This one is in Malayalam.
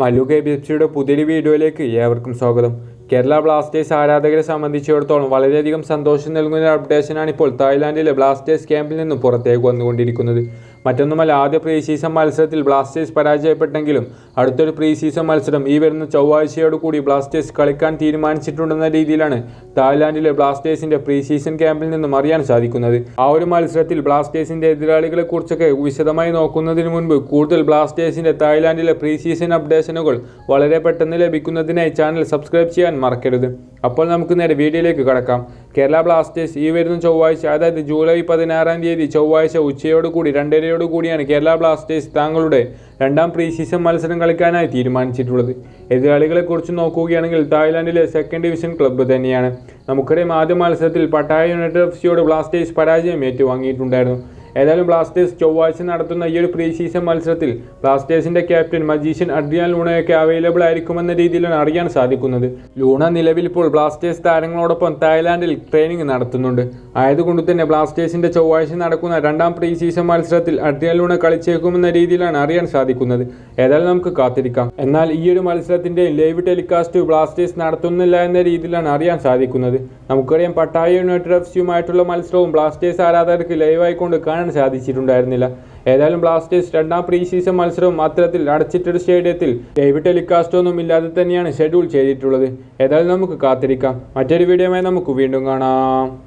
മല്ലു കെ ബി എഫ് സിയുടെ പുതിയൊരു വീഡിയോയിലേക്ക് ഏവർക്കും സ്വാഗതം. കേരള ബ്ലാസ്റ്റേഴ്സ് ആരാധകരെ സംബന്ധിച്ചിടത്തോളം വളരെയധികം സന്തോഷം നൽകുന്ന ഒരു അപ്ഡേഷനാണ് ഇപ്പോൾ തായ്ലാൻഡിലെ ബ്ലാസ്റ്റേഴ്സ് ക്യാമ്പിൽ നിന്നും പുറത്തേക്ക് വന്നുകൊണ്ടിരിക്കുന്നത്. മറ്റൊന്നുമല്ല ആദ്യ പ്രീ സീസൺ മത്സരത്തിൽ ബ്ലാസ്റ്റേഴ്സ് പരാജയപ്പെട്ടെങ്കിലും അടുത്തൊരു പ്രീ സീസൺ മത്സരം ഈ വരുന്ന ചൊവ്വാഴ്ചയോട് കൂടി ബ്ലാസ്റ്റേഴ്സ് കളിക്കാൻ തീരുമാനിച്ചിട്ടുണ്ടെന്ന രീതിയിലാണ് തായ്ലാൻഡിലെ ബ്ലാസ്റ്റേഴ്സിന്റെ പ്രീ സീസൺ ക്യാമ്പിൽ നിന്നും അറിയാൻ സാധിക്കുന്നത്. ആ ഒരു മത്സരത്തിൽ ബ്ലാസ്റ്റേഴ്സിന്റെ എതിരാളികളെ കുറിച്ചൊക്കെ വിശദമായി നോക്കുന്നതിന് മുൻപ് കൂടുതൽ ബ്ലാസ്റ്റേഴ്സിന്റെ തായ്ലാൻഡിലെ പ്രീ സീസൺ അപ്ഡേഷനുകൾ വളരെ പെട്ടെന്ന് ലഭിക്കുന്നതിനായി ചാനൽ സബ്സ്ക്രൈബ് ചെയ്യാൻ മറക്കരുത്. അപ്പോൾ നമുക്ക് നേരെ വീഡിയോയിലേക്ക് കടക്കാം. കേരള ബ്ലാസ്റ്റേഴ്സ് ഈ വരുന്ന ചൊവ്വാഴ്ച അതായത് ജൂലൈ പതിനാറാം തീയതി ചൊവ്വാഴ്ച ഉച്ചയോട് കൂടി രണ്ടരയോട് കൂടിയാണ് കേരള ബ്ലാസ്റ്റേഴ്സ് താങ്കളുടെ രണ്ടാം പ്രീ സീസൺ മത്സരം കളിക്കാനായി തീരുമാനിച്ചിട്ടുള്ളത്. എതിരാളികളെക്കുറിച്ച് നോക്കുകയാണെങ്കിൽ തായ്ലാൻഡിലെ സെക്കൻഡ് ഡിവിഷൻ ക്ലബ്ബ് തന്നെയാണ്. നമുക്കറിയാം ആദ്യ മത്സരത്തിൽ പട്ടായ യുണൈറ്റഡ് എഫ് സിയോട് ബ്ലാസ്റ്റേഴ്സ് പരാജയം ഏറ്റുവാങ്ങിയിട്ടുണ്ടായിരുന്നു. ഏതായാലും ബ്ലാസ്റ്റേഴ്സ് ചൊവ്വാഴ്ച നടത്തുന്ന ഈ ഒരു പ്രീ സീസൺ മത്സരത്തിൽ ബ്ലാസ്റ്റേഴ്സിന്റെ ക്യാപ്റ്റൻ മജീഷ്യൻ അഡ്രിയാൻ ലൂണയൊക്കെ അവൈലബിൾ ആയിരിക്കുമെന്ന രീതിയിലാണ് അറിയാൻ സാധിക്കുന്നത്. ലൂണ നിലവിൽ ഇപ്പോൾ ബ്ലാസ്റ്റേഴ്സ് താരങ്ങളോടൊപ്പം തായ്ലാൻഡിൽ ട്രെയിനിങ് നടത്തുന്നുണ്ട്. ആയതുകൊണ്ട് തന്നെ ബ്ലാസ്റ്റേഴ്സിന്റെ ചൊവ്വാഴ്ച നടക്കുന്ന രണ്ടാം പ്രീ സീസൺ മത്സരത്തിൽ അഡ്രിയാൻ ലൂണ കളിച്ചേക്കുമെന്ന രീതിയിലാണ് അറിയാൻ സാധിക്കുന്നത്. ഏതായാലും നമുക്ക് കാത്തിരിക്കാം. എന്നാൽ ഈ ഒരു മത്സരത്തിന്റെ ലൈവ് ടെലികാസ്റ്റ് ബ്ലാസ്റ്റേഴ്സ് നടത്തുന്നില്ല എന്ന രീതിയിലാണ് അറിയാൻ സാധിക്കുന്നത്. നമുക്കറിയാം പട്ടായ യുണൈറ്റഡ് എഫ് സിയുമായിട്ടുള്ള മത്സരവും ബ്ലാസ്റ്റേഴ്സ് ആരാധകർക്ക് ലൈവായിക്കൊണ്ട് കാണാൻ സാധിച്ചിട്ടുണ്ടായിരുന്നില്ല. ഏതായാലും ബ്ലാസ്റ്റേഴ്സ് രണ്ടാം പ്രീ സീസൺ മത്സരവും അത്തരത്തിൽ അടച്ചിട്ടൊരു സ്റ്റേഡിയത്തിൽ ലൈവ് ടെലികാസ്റ്റ് ഒന്നും ഇല്ലാതെ തന്നെയാണ് ഷെഡ്യൂൾ ചെയ്തിട്ടുള്ളത്. ഏതായാലും നമുക്ക് കാത്തിരിക്കാം. മറ്റൊരു വീഡിയോയുമായി നമുക്ക് വീണ്ടും കാണാം.